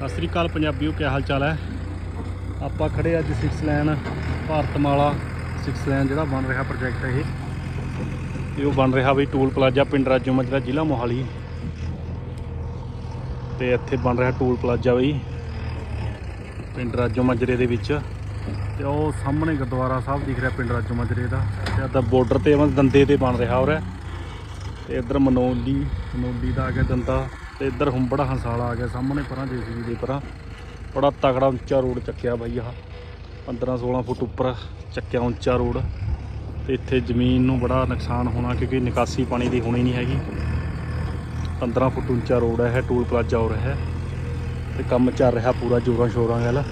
ਸਤਿ ਸ੍ਰੀ ਅਕਾਲ ਪੰਜਾਬੀਓ, ਕੀ ਹਾਲ ਚਾਲ ਹੈ? ਆਪਾਂ ਖੜੇ ਅੱਜ 6 ਲੈਨ ਭਾਰਤਮਾਲਾ 6 ਲੈਨ ਜਿਹੜਾ ਬਣ ਰਿਹਾ ਪ੍ਰੋਜੈਕਟ ਇਹ। ਇਹ ਉਹ ਬਣ ਰਿਹਾ ਬਈ ਟੂਲ ਪਲਾਜ਼ਾ ਪਿੰਡ ਰਾਜੋ ਮਜਰਾ ਜ਼ਿਲ੍ਹਾ ਮੋਹਾਲੀ। ਤੇ ਇੱਥੇ ਬਣ ਰਿਹਾ ਟੂਲ ਪਲਾਜ਼ਾ ਬਈ ਪਿੰਡ ਰਾਜੋ ਮਜਰੇ ਦੇ ਵਿੱਚ। ਤੇ ਉਹ ਸਾਹਮਣੇ ਗੁਰਦੁਆਰਾ ਸਾਹਿਬ ਦਿਖ ਰਿਹਾ ਪਿੰਡ ਰਾਜੋ ਮਜਰੇ ਦਾ। ਤੇ ਅੱਦਾ ਬਾਰਡਰ ਤੇ ਮਤਲਬ ਦੰਦੇ ਤੇ ਬਣ ਰਿਹਾ ਹੋ ਰਿਹਾ ਤੇ ਇੱਧਰ ਮਨੋਲੀ ਮਨੋਲੀ ਦਾ ਆ ਗਿਆ ਦੰਦਾ। ਤੇ ਇੱਧਰ ਹੁੰਬੜਾ ਹੰਸਾਲਾ ਆ ਗਿਆ, ਸਾਹਮਣੇ ਪਰਾਂ ਜੇਸੀਬੀ ਦੇ ਪਰਾਂ। ਬੜਾ ਤਗੜਾ ਉੱਚਾ ਰੋਡ ਚੱਕਿਆ ਬਾਈ ਆਹ। 15 16 ਫੁੱਟ ਉੱਪਰ ਚੱਕਿਆ ਉੱਚਾ ਰੋਡ। ਤੇ ਇੱਥੇ ਜ਼ਮੀਨ ਨੂੰ ਬੜਾ ਨੁਕਸਾਨ ਹੋਣਾ ਕਿਉਂਕਿ ਨਿਕਾਸੀ ਪਾਣੀ ਦੀ ਹੋਣੀ ਨਹੀਂ ਹੈਗੀ। 15 ਫੁੱਟ ਉੱਚਾ ਰੋਡ ਹੈ, ਟੂਲ ਪਲਾਜ਼ਾ ਹੋ ਰਿਹਾ ਹੈ। ਤੇ ਕੰਮ ਚੱਲ ਰਿਹਾ ਪੂਰਾ ਜੋਰਾਂ ਸ਼ੋਰਾਂ ਨਾਲ।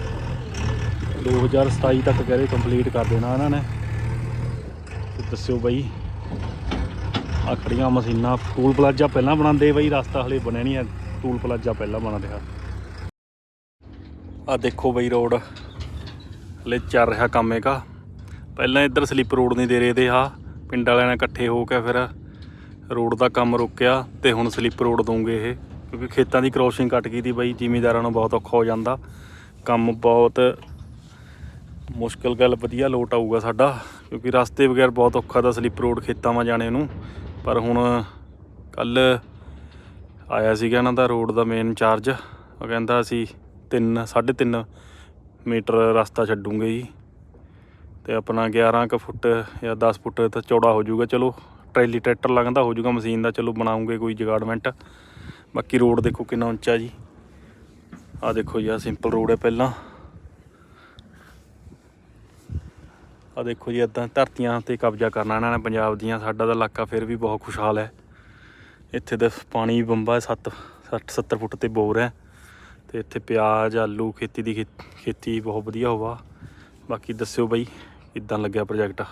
2027 ਤੱਕ ਕਹਿੰਦੇ ਕੰਪਲੀਟ ਕਰ ਦੇਣਾ ਇਹਨਾਂ ਨੇ। ਤੇ ਦੱਸਿਓ ਬਾਈ। ਆ ਖੜੀਆਂ ਮਸ਼ੀਨਾਂ, ਟੂਲ ਪਲਾਜ਼ਾ ਪਹਿਲਾਂ ਬਣਾਉਂਦੇ ਬਈ, ਰਸਤਾ ਹਲੇ ਬਣਿਆ ਨਹੀਂ ਹੈ ਟੂਲ ਪਲਾਜ਼ਾ ਪਹਿਲਾਂ ਬਣ ਰਿਹਾ ਆ ਦੇਖੋ ਬਈ ਰੋਡ, ਹਲੇ ਚੱਲ ਰਿਹਾ ਕੰਮ ਇਹਦਾ। ਪਹਿਲਾਂ ਇੱਧਰ ਸਲਿੱਪ ਰੋਡ ਨਹੀਂ ਦੇ ਰਹੇ ਤੇ ਆ ਪਿੰਡ ਵਾਲਿਆਂ ਨੇ ਇਕੱਠੇ ਹੋ ਕੇ ਫਿਰ ਰੋਡ ਦਾ ਕੰਮ ਰੋਕਿਆ ਤੇ ਹੁਣ ਸਲਿੱਪ ਰੋਡ ਦੂੰਗੇ ਇਹ। ਕਿਉਂਕਿ ਖੇਤਾਂ ਦੀ ਕ੍ਰੋਸਿੰਗ ਕੱਟ ਗਈ ਦੀ ਬਈ, ਜ਼ਿਮੀਂਦਾਰਾਂ ਨੂੰ ਬਹੁਤ ਔਖਾ ਹੋ ਜਾਂਦਾ। ਕੰਮ ਬਹੁਤ ਮੁਸ਼ਕਲ ਗੱਲ, ਵਧੀਆ ਲੋਟ ਆਊਗਾ ਸਾਡਾ, ਕਿਉਂਕਿ ਰਸਤੇ ਵਗੈਰ ਬਹੁਤ ਔਖਾ ਦਾ ਸਲਿੱਪ ਰੋਡ ਖੇਤਾਂ 'ਮਾ ਜਾਣੇ ਨੂੰ। ਪਰ ਹੁਣ ਕੱਲ ਆਇਆ ਸੀਗਾ ਇਹਨਾਂ ਦਾ ਰੋਡ ਦਾ ਮੇਨ ਚਾਰਜ ਉਹ ਕਹਿੰਦਾ ਅਸੀਂ 3 3.5 ਮੀਟਰ ਰਸਤਾ ਛੱਡੂਗੇ ਜੀ। ਤੇ ਆਪਣਾ 11 ਕੁ ਫੁੱਟ ਜਾਂ 10 ਫੁੱਟ ਤਾਂ ਚੌੜਾ ਹੋ ਜਾਊਗਾ। ਚਲੋ, ਟਰੈਲੀ ਟਰੈਕਟਰ ਲੰਘਦਾ ਹੋ ਜਾਊਗਾ, ਮਸ਼ੀਨ ਦਾ ਚਲੋ ਬਣਾਉਂਗੇ ਕੋਈ ਜਗਾੜਮੈਂਟ। ਬਾਕੀ ਰੋਡ ਦੇਖੋ ਕਿੰਨਾ ਉੱਚਾ ਜੀ। ਆ ਦੇਖੋ ਜੀ ਆ ਸਿੰਪਲ ਰੋਡ ਹੈ ਪਹਿਲਾਂ। ਆ ਦੇਖੋ ਜੀ ਇਦਾਂ ਧਰਤੀਆਂ ਤੇ ਕਬਜ਼ਾ ਕਰਨਾ ਇਹਨਾਂ ਨੇ ਪੰਜਾਬ ਦੀਆਂ, ਸਾਡਾ ਤਾਂ ਇਲਾਕਾ ਫਿਰ ਵੀ ਬਹੁਤ ਖੁਸ਼ਹਾਲ ਹੈ। ਇੱਥੇ ਦੇ ਪਾਣੀ ਬੰਬਾ 7 60 70 ਫੁੱਟ ਤੇ ਬੋਰ ਹੈ। ਤੇ ਇੱਥੇ ਪਿਆਜ਼, ਆਲੂ, ਖੇਤੀ ਦੀ ਖੇ- ਖੇਤੀ ਬਹੁਤ ਵਧੀਆ ਹੋਵਾ ਬਾਕੀ ਦੱਸਿਓ ਬਈ, ਕਿੱਦਾਂ ਲੱਗਿਆ ਪ੍ਰੋਜੈਕਟ